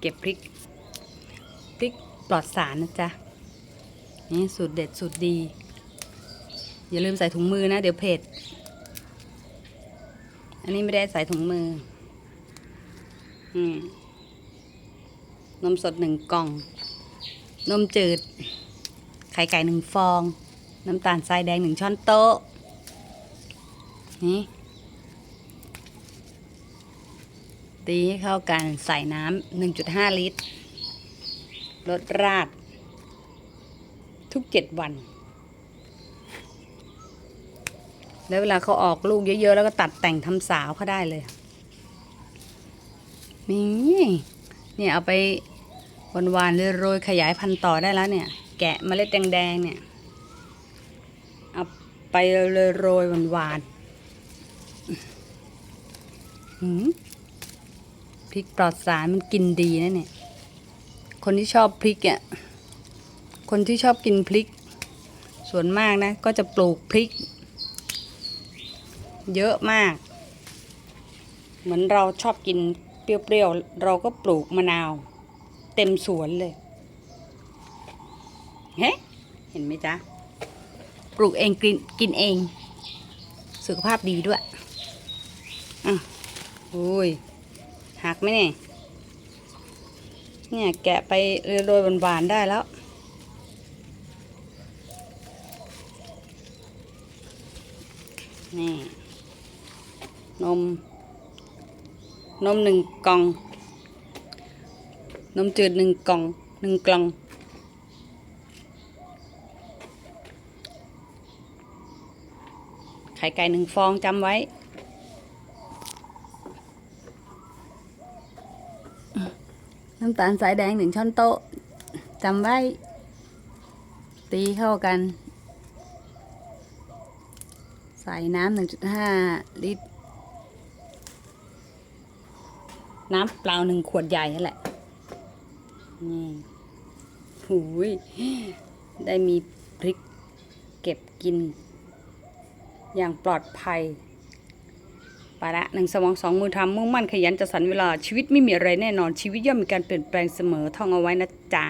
เก็บพริกพริกปลอดสารนะจ๊ะนี่สูตรเด็ดสูตรดี อย่าลืมใส่ถุงมือนะ เดี๋ยวเผ็ด อันนี้ไม่ได้ใส่ถุงมืออืมนมสดหนึ่งกล่อง นมจืด ไข่ไก่หนึ่งฟอง น้ำตาลทรายแดงหนึ่งช้อนโต๊ะนี่ ตีให้เข้ากันใส่น้ำหนึ่งจุดห้าลิตรรสราด ทุกเจ็ดวัน แล้วเวลาเขาออกลูกเยอะๆ แล้วก็ตัดแต่งทำสาวเขาได้เลย นี่เนี่ยเอาไปหวานๆโรยขยายพันธุ์ต่อได้แล้วเนี่ย แกะเมล็ดแดงๆเนี่ย เอาไปเลยโรยหวานๆหืม ริกปลอดสารมันกินดีนะเนี่ย คนที่ชอบพริกอะคนที่ชอบกินพริก ส่วนมากนะ ก็จะปลูกพริก เยอะมาก เหมือนเราชอบกินเปรี้ยวๆเราก็ปลูกมะนาว เต็มสวนเลยเฮ้เห็นไหมจ๊ะปลูกเองกินกินเอง สุขภาพดีด้วยอะโอ้ย หักไหมเนี่ยเนี่ยแกะไปโรยๆหวานๆได้แล้ว นี่ นม นมหนึ่งกล่อง นมจืดหนึ่งกล่องหนึ่งกล่อง ไข่ไก่หนึ่งฟองจำไว้ น้ำตาลสายแดงหนึ่งช้อนโต๊ะจำไว้ ตีเข้ากัน ใส่น้ำหนึ่งจุดห้าลิตร น้ำเปล่าหนึ่งขวดใหญ่นั่นแหละ นี่หูย ได้มีพริกเก็บกิน อย่างปลอดภัย ไปละหนึ่งสมองสองมือทำมุ่งมั่นขยันจะสรรเวลาชีวิตไม่มีอะไรแน่นอนชีวิตย่อมมีการเปลี่ยนแปลงเสมอท่องเอาไว้นะจ๊ะ